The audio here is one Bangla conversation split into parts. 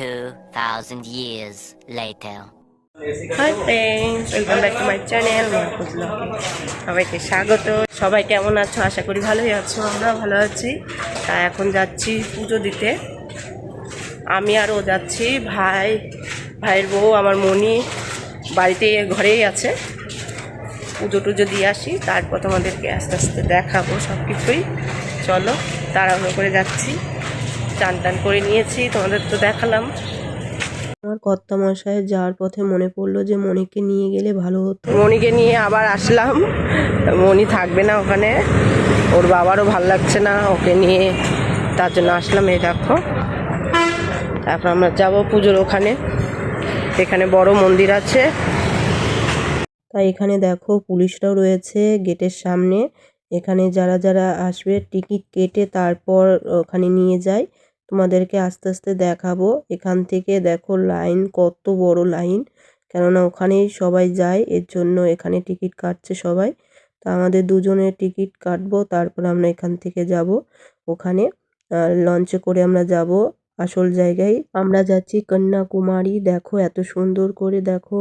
2,000 years later. Hi friends welcome back to my channel ব্লগে সবাইকে স্বাগত। সবাই কেমন আছো? আশা করি ভালোই আছো আমরাও ভালো আছি। তা এখন যাচ্ছি পুজো দিতে। আমি আর ও যাচ্ছি ভাই ভাইয়ের বউ আমার মনি বাড়িতে ঘরেই আছে। পুজো টুজো দিয়ে আসি তারপর তোমাদেরকে আস্তে আস্তে দেখাবো সব কিছুই চলো তাড়াহুড়ো করে যাচ্ছি। চান টান করে নিয়েছি তোমাদের তো দেখালাম। আমার কর্তা মশাই যাওয়ার পথে মনে পড়ল যে মনিকে নিয়ে গেলে ভালো হতো। মনিকে নিয়ে আবার আসলাম। মনি থাকবে না ওখানে। ওর বাবারও ভালো লাগছে না ওকে নিয়ে তার জন্য আসলাম এই দেখো। তারপর আমরা যাব পুজোর ওখানে। এখানে বড় মন্দির আছে। তাই এখানে দেখো পুলিশরাও রয়েছে গেটের সামনে। এখানে যারা যারা আসবে টিকিট কেটে তারপর ওখানে নিয়ে যায়। তোমাদেরকে আস্তে আস্তে দেখাবো। এখান থেকে দেখো লাইন, কত বড় লাইন। কেননা ওখানেই সবাই যায়, এর জন্য এখানে টিকিট কাটছে সবাই। তা আমাদের দুজনের টিকিট কাটবো, তারপর আমরা এখান থেকে যাব ওখানে। লঞ্চে করে আমরা যাব আসল জায়গায়। আমরা যাচ্ছি কন্যাকুমারী। দেখো এত সুন্দর করে দেখো।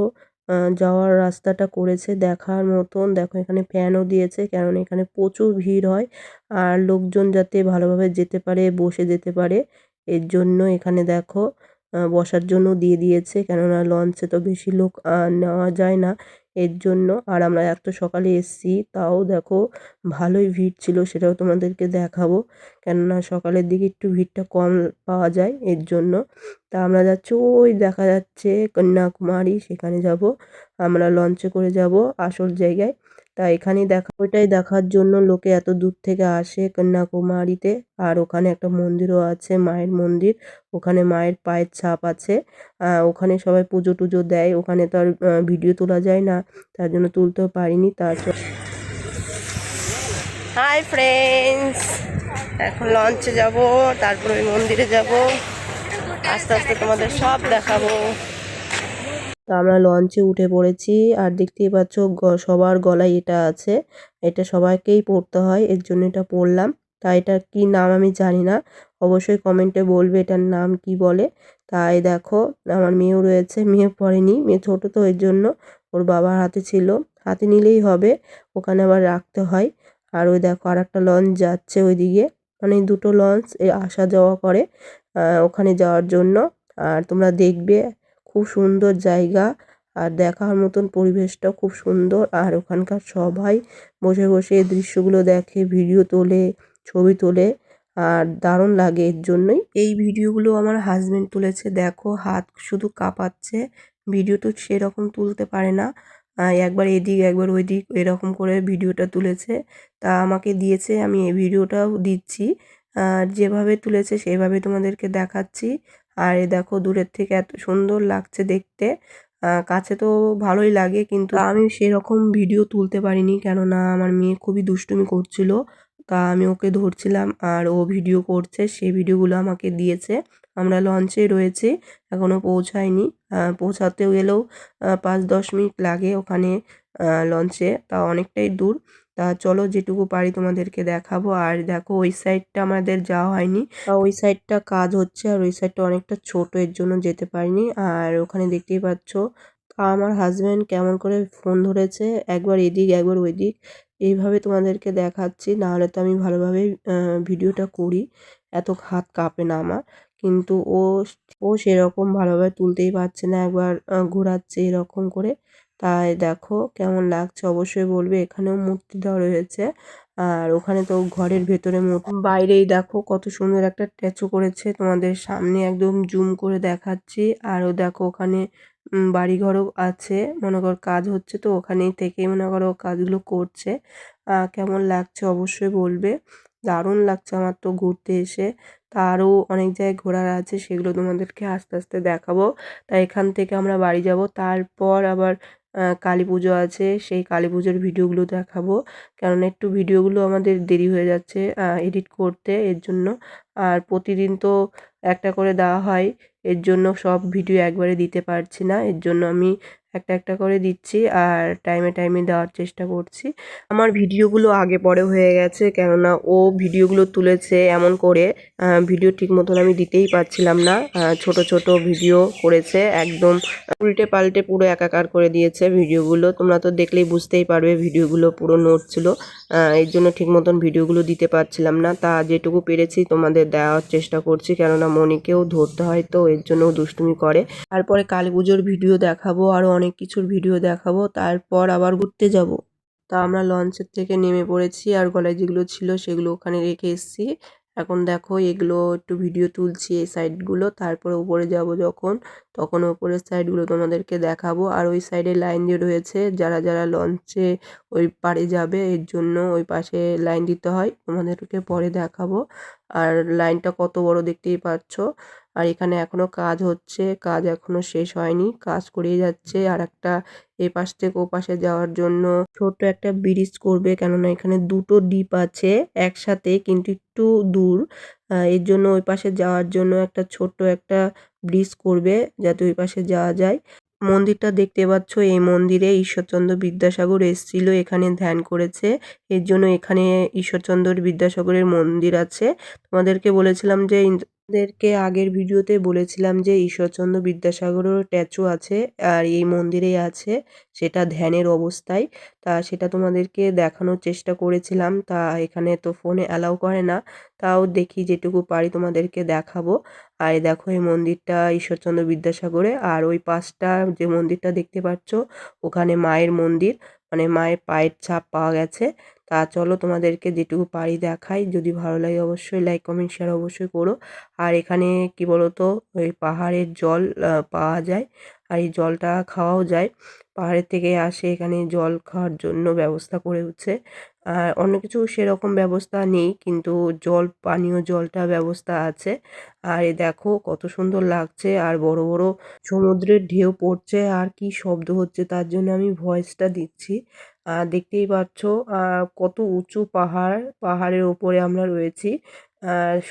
যাওয়ার রাস্তাটা করেছে দেখার মতন। দেখো এখানে ফ্যানও দিয়েছে, কারণ এখানে প্রচুর ভিড় হয়। আর লোকজন যাতে ভালোভাবে যেতে পারে, বসে যেতে পারে, এর জন্য এখানে দেখো বসার জন্য দিয়ে দিয়েছে। কেননা লঞ্চে তো বেশি লোক নেওয়া যায় না। এর জন্য। আর আমরা এত সকালে এসছি, তাও দেখো ভালোই ভিড় ছিল, সেটাও তোমাদেরকে দেখাবো। কেননা সকালের দিকে একটু ভিড়টা কম পাওয়া যায় এর জন্য। তা আমরা যাচ্ছি, ওই দেখা যাচ্ছে কন্যাকুমারী, সেখানে যাব। আমরা লঞ্চে করে যাব আসল জায়গায়। তা এখানে দেখা, ওইটাই দেখার জন্য লোকে এত দূর থেকে আসে কন্যাকুমারীতে। আর ওখানে একটা মন্দিরও আছে, মায়ের মন্দির। ওখানে মায়ের পায়ের ছাপ আছে। ওখানে সবাই পুজো টুজো দেয়। ওখানে তো আর ভিডিও তোলা যায় না। তার জন্য তুলতেও পারিনি, তার হাই ফ্রেন্ডস এখন লঞ্চে যাব, তারপর ওই মন্দিরে যাব। আস্তে আস্তে তোমাদের সব দেখাবো। তো আমরা লঞ্চে উঠে পড়েছি। আর দেখতেই পাচ্ছ সবার গলায় এটা আছে। এটা সবাইকেই পড়তে হয়, এর জন্য এটা পড়লাম। তা এটার কি নাম আমি জানি না। অবশ্যই কমেন্টে বলবে এটার নাম কি বলে। তাই দেখো, আমার মেয়েও রয়েছে, মেয়ে পড়েনি, মেয়ে ছোট তো এর জন্য ওর বাবার হাতে ছিল। হাতে নিলেই হবে, ওখানে আবার রাখতে হয়। আর ওই দেখো আর একটা লঞ্চ যাচ্ছে ওইদিকে। মানে দুটো লঞ্চ আসা যাওয়া করে ওখানে যাওয়ার জন্য। আর তোমরা দেখবে খুব সুন্দর জায়গা। আর দেখার মতন পরিবেশটাও খুব সুন্দর। আর ওখানকার সবাই বসে বসে এই দৃশ্যগুলো দেখে, ভিডিও তোলে, ছবি তোলে। আর দারুণ লাগে এর জন্যই। এই ভিডিওগুলো আমার হাজবেন্ড তুলেছে। দেখো, হাত শুধু কাঁপাচ্ছে। ভিডিও তো সেরকম তুলতে পারে না। একবার এদিক, একবার ওইদিক এরকম করে ভিডিওটা তুলেছে। তা আমাকে দিয়েছে, আমি এই ভিডিওটাও দিচ্ছি। আর যেভাবে তুলেছে, সেভাবে তোমাদেরকে দেখাচ্ছি। আর এ দেখো দূরের থেকে এত সুন্দর লাগছে দেখতে। কাছে তো ভালোই লাগে কিন্তু আমি সেরকম ভিডিও তুলতে পারিনি কেননা আমার মেয়ে খুবই দুষ্টুমি করছিল। তা আমি ওকে ধরছিলাম আর ও ভিডিও করছে সেই ভিডিওগুলো আমাকে দিয়েছে। আমরা লঞ্চে রয়েছি এখনও পৌঁছায়নি। পৌঁছাতে গেলেও পাঁচ দশ মিনিট লাগে ওখানে লঞ্চে তা অনেকটাই দূর। তা চলো যেটুকু পারি তোমাদেরকে দেখাবো। আর দেখো, ওই সাইডটা আমাদের যাওয়া হয়নি। ওই সাইডটা কাজ হচ্ছে, আর ওই সাইডটা অনেকটা ছোট, এর জন্য যেতে পারিনি। আর ওখানে দেখতেই পাচ্ছ আমার হাজব্যান্ড কেমন করে ফোন ধরেছে, একবার এদিক, একবার ওইদিক। এইভাবে তোমাদেরকে দেখাচ্ছি, নাহলে তো আমি ভালোভাবে ভিডিওটা করি। এত হাত কাঁপে না আমার। কিন্তু ও ও সেরকম ভালোভাবে তুলতেই পারছে না, একবার ঘোরাচ্ছে এরকম করে। তাই দেখো কেমন লাগছে। অবশ্যই বলবে, এখানেও মূর্তি দেওয়া রয়েছে। আর ওখানে তো ঘরের ভেতরে বাইরেই দেখো কত সুন্দর একটা স্ট্যাচু করেছে। তোমাদের সামনে একদম জুম করে দেখাচ্ছি। আরও দেখো ওখানে বাড়িঘরও আছে। মনে করো কাজ হচ্ছে তো ওখানেই থেকেই মনে করো কাজগুলো করছে। কেমন লাগছে অবশ্যই বলবে। দারুণ লাগছে আমার তো ঘুরতে এসে। তা আরও অনেক জায়গায় ঘোরার আছে, সেগুলো তোমাদেরকে আস্তে আস্তে দেখাবো। তাই এখান থেকে আমরা বাড়ি যাব। তারপর আবার কালী পুজো আছে, সেই কালী পুজোর ভিডিওগুলো দেখাবো। কারণ একটু ভিডিওগুলো আমাদের দেরি হয়ে যাচ্ছে এডিট করতে এর জন্য। আর প্রতিদিন তো একটা করে দেওয়া হয়, এর জন্য সব ভিডিও একবারে দিতে পারছি না। এর জন্য আমি একটা একটা করে দিচ্ছি আর টাইমে টাইমে দেওয়ার চেষ্টা করছি। আমার ভিডিওগুলো আগে পরে হয়ে গেছে কেননা ও ভিডিওগুলো তুলেছে এমন করে ভিডিও ঠিক মতন আমি দিতেই পারছিলাম না। ছোট ছোট ভিডিও করেছে, একদম উল্টে পাল্টে পুরো একাকার করে দিয়েছে ভিডিওগুলো। তোমরা তো দেখলেই বুঝতেই পারবে ভিডিওগুলো পুরো নোট ছিল এর জন্য ঠিক মতন ভিডিওগুলো দিতে পারছিলাম না। তা যেটুকু পেরেছি তোমাদের দেওয়ার চেষ্টা করছি কেননা মনিকেও ধরতে হয় তো এর জন্য দুষ্টুমি করে। তারপরে কালী পুজোর ভিডিও দেখাবো আরও অনেক কিছুর ভিডিও দেখাবো, তারপর আবার ঘুরতে যাব। তা আমরা লঞ্চের থেকে নেমে পড়েছি আর গলায় যেগুলো ছিল সেগুলো ওখানে রেখে এসেছি। এখন দেখো এগুলো একটু ভিডিও তুলছি এই সাইডগুলো তারপরে উপরে যাব যখন, তখন ওপরের সাইডগুলো তোমাদেরকে দেখাবো। আর ওই সাইডে লাইন দিয়ে রয়েছে, যারা যারা লঞ্চে ওই পাড়ে যাবে, এর জন্য ওই পাশে লাইন দিতে হয়, তোমাদেরকে পরে দেখাবো। আর লাইনটা কত বড় দেখতেই পাচ্ছ। আর এখানে এখনও কাজ হচ্ছে, কাজ এখনও শেষ হয়নি। কাজ করেই যাচ্ছে আর একটা এপাশ থেকে ও পাশে যাওয়ার জন্য ছোট্ট একটা ব্রিজ করবে কেননা এখানে দুটো ডিপ আছে একসাথে কিন্তু একটু দূর। এর জন্য ওই পাশে যাওয়ার জন্য একটা ছোট্ট একটা ব্রিজ করবে যাতে ওই পাশে যাওয়া যায়। মন্দিরটা দেখতে পাচ্ছ, এই মন্দিরে ঈশ্বরচন্দ্র বিদ্যাসাগর এসেছিল, এখানে ধ্যান করেছে। এর জন্য এখানে ঈশ্বরচন্দ্র বিদ্যাসাগরের মন্দির আছে। তোমাদেরকে বলেছিলাম যে তোমাদেরকে আগের ভিডিওতে বলেছিলাম যে ঈশ্বরচন্দ্র বিদ্যাসাগরের ট্যাচু আছে আর এই মন্দিরেই আছে, সেটা ধ্যানের অবস্থায়। তা সেটা তোমাদেরকে দেখানোর চেষ্টা করেছিলাম, তা এখানে তো ফোনে অ্যালাউ করে না, তাও দেখি যেটুকু পারি তোমাদেরকে দেখাবো। আর দেখো, এই মন্দিরটা ঈশ্বরচন্দ্র বিদ্যাসাগরে, আর ওই পাশটা যে মন্দিরটা দেখতে পাচ্ছ, ওখানে মায়ের মন্দির মানে মায়ের পায়ের ছাপ পাওয়া গেছে। তা চলো তোমাদেরকে যেটুকু পারি দেখাই। যদি ভালো লাগে অবশ্যই লাইক কমেন্ট শেয়ার অবশ্যই করো। আর এখানে কি বলতো? ওই পাহাড়ের জল পাওয়া যায়। আর এই জলটা খাওয়াও যায়। পাহাড়ের থেকে আসে এখানে জল খাওয়ার জন্য ব্যবস্থা করে হচ্ছে আর অন্য কিছু সেরকম ব্যবস্থা নেই, কিন্তু জল, পানীয় জলটা ব্যবস্থা আছে। আর এ দেখো কত সুন্দর লাগছে, আর বড় বড় সমুদ্রের ঢেউ পড়ছে, আর কি শব্দ হচ্ছে তার জন্য আমি ভয়েসটা দিচ্ছি। আর দেখতেই পাচ্ছ কত উঁচু পাহাড়, পাহাড়ের ওপরে আমরা রয়েছি।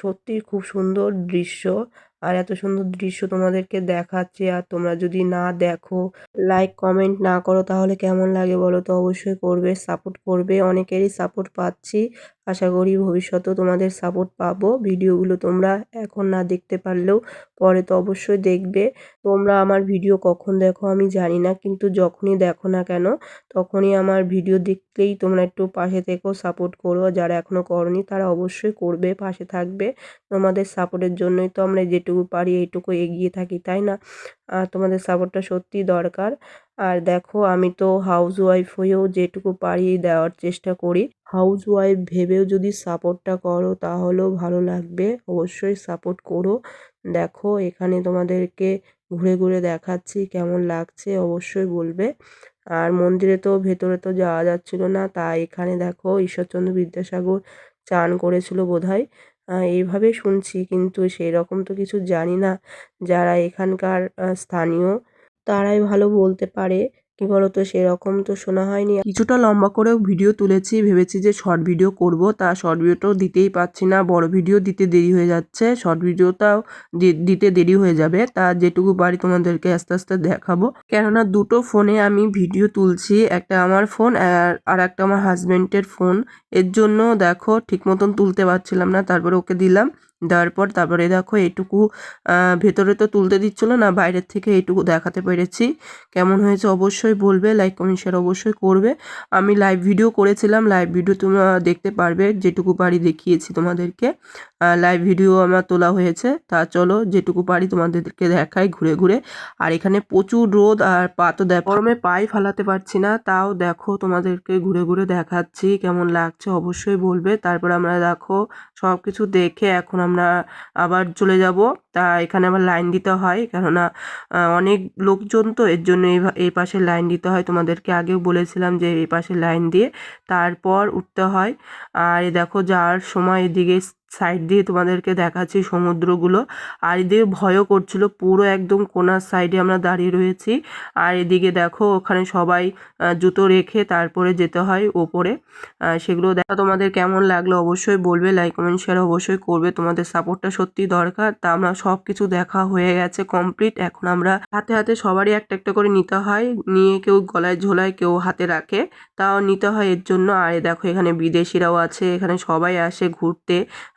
সত্যি খুব সুন্দর দৃশ্য। আর এত সুন্দর দৃশ্য তোমাদেরকে দেখাচ্ছি। আর তোমরা যদি না দেখো লাইক কমেন্ট না করো তাহলে কেমন লাগে বলো তো? অবশ্যই করবে সাপোর্ট করবে। অনেকেরই সাপোর্ট পাচ্ছি। আশা করি ভবিষ্যতেও তোমাদের সাপোর্ট পাবো। ভিডিওগুলো তোমরা এখন না দেখতে পারলেও পরে তো অবশ্যই দেখবে। তোমরা আমার ভিডিও কখন দেখো আমি জানি না, কিন্তু যখনই দেখো না কেন, তখনই আমার ভিডিও দেখলেই তোমরা একটু পাশে থেকেও সাপোর্ট করো। যারা এখনও করনি তারা অবশ্যই করবে, পাশে থাকবে। তোমাদের সাপোর্টের জন্যই তো আমরা যেটুকু পারি এইটুকু এগিয়ে থাকি, তাই না? আর তোমাদের সাপোর্টটা সত্যিই দরকার। আর দেখো, আমি তো হাউস ওয়াইফ হয়েও যেটুকু পারি দেওয়ার চেষ্টা করি। হাউস ওয়াইফ ভেবেও যদি সাপোর্টটা করো, তাহলেও ভালো লাগবে। অবশ্যই সাপোর্ট করো। দেখো, এখানে তোমাদেরকে ঘুরে ঘুরে দেখাচ্ছি কেমন লাগছে, অবশ্যই বলবে। আর মন্দিরে তো ভেতরে তো যাওয়া যাচ্ছিল না, তাই এখানে দেখো, ঈশ্বরচন্দ্র বিদ্যাসাগর চান করেছিল বোধহয়। এইভাবে শুনছি। কিন্তু সেই রকম তো কিছু জানি না। যারা এখানকার স্থানীয়, তারাই ভালো বলতে পারে। কি বলতো, সেরকম তো শোনা হয়নি। কিছুটা লম্বা করেও ভিডিও তুলেছি, ভেবেছি যে শর্ট ভিডিও করব, তা শর্ট ভিডিওটাও দিতেই পারছি না, বড় ভিডিও দিতে দেরি হয়ে যাচ্ছে, শর্ট ভিডিওটাও দিতে দেরি হয়ে যাবে, তা যেটুকু পারি তোমাদেরকে আস্তে আস্তে দেখাবো। কেননা দুটো ফোনে আমি ভিডিও তুলছি, একটা আমার ফোন আর একটা আমার হাজবেন্ডের ফোন। এর জন্য দেখো, ঠিক মতন তুলতে পারছিলাম না, তারপরে ওকে দিলাম। দেওয়ার পর তারপরে দেখো এইটুকু আহ, ভেতরে তো তুলতে দিচ্ছিল না বাইরের থেকে এইটুকু দেখাতে পেরেছি। কেমন হয়েছে অবশ্যই বলবে লাইক কমেন্ট শেয়ার অবশ্যই করবে। আমি লাইভ ভিডিও করেছিলাম লাইভ ভিডিও তোমরা দেখতে পারবে যেটুকু পারি দেখিয়েছি তোমাদেরকে। লাইভ ভিডিও আমার তোলা হয়েছে তা চলো যেটুকু পারি তোমাদেরকে দেখাই ঘুরে ঘুরে। আর এখানে প্রচুর রোদ আর পা তো দেখ গরমে পাই ফালাতে পারছি না তাও দেখো তোমাদেরকে ঘুরে ঘুরে দেখাচ্ছি কেমন লাগছে অবশ্যই বলবে। তারপর আমরা দেখো সব কিছু দেখে এখন আমরা আবার চলে যাব। তা এখানে আবার লাইন দিতে হয়। কেননা অনেক লোকজন তো এর জন্য এই পাশে লাইন দিতে হয়। তোমাদেরকে আগেও বলেছিলাম যে এই পাশে লাইন দিয়ে তারপর উঠতে হয়। আর দেখো, যাওয়ার সময় এদিকে সাইড দিয়ে তোমাদেরকে দেখাচ্ছি সমুদ্রগুলো। আর এদিকে ভয়ও করছিল, পুরো একদম কোনার সাইডে আমরা দাঁড়িয়ে রয়েছি। আর এদিকে দেখো, ওখানে সবাই জুতো রেখে তারপরে যেতে হয় ওপরে। সেগুলো দেখা তোমাদের কেমন লাগল অবশ্যই বলবে, লাইক, কমেন্ট, শেয়ার অবশ্যই করবে। তোমাদের সাপোর্টটা সত্যি দরকার। তা আমরা সব কিছু দেখা হয়ে গেছে কমপ্লিট এখন আমরা হাতে হাতে সবারই একটা একটা করে নিতে হয়। নিয়ে কেউ গলায় ঝোলায় কেউ হাতে রাখে। তাও নিতে হয় এর জন্য। আর দেখো, এখানে বিদেশিরাও আছে। এখানে সবাই আসে ঘুরতে।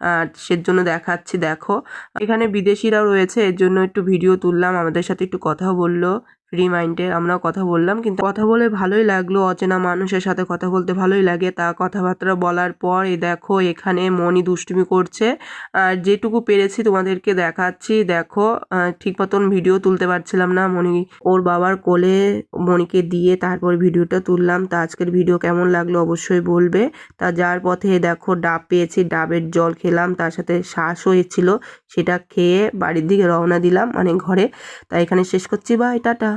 আর সের জন্য দেখাচ্ছি, দেখো। এখানে বিদেশিরাও রয়েছে। এর জন্য একটু ভিডিও তুললাম। আমাদের সাথে একটু কথা বলল। ফ্রি মাইন্ডে আমরাও কথা বললাম, কিন্তু কথা বলে ভালোই লাগল। অচেনা মানুষের সাথে কথা বলতে ভালোই লাগে। তা কথাবার্তা বলার পর এই দেখো, এখানে মনি দুষ্টুমি করছে। আর যেটুকু পেরেছি তোমাদেরকে দেখাচ্ছি, দেখো ঠিক মতন ভিডিও তুলতে পারছিলাম না। মনি ওর বাবার কোলে মনিকে দিয়ে তারপর ভিডিওটা তুললাম। তা আজকের ভিডিও কেমন লাগল অবশ্যই বলবে। তা যার পথে দেখো, ডাব পেয়েছি, ডাবের জল খেলাম। তার সাথে শ্বাস হয়েছিল সেটা খেয়ে বাড়ির দিকে রওনা দিলাম মানে ঘরে। তাই এখানে শেষ করছি। Bye, tata.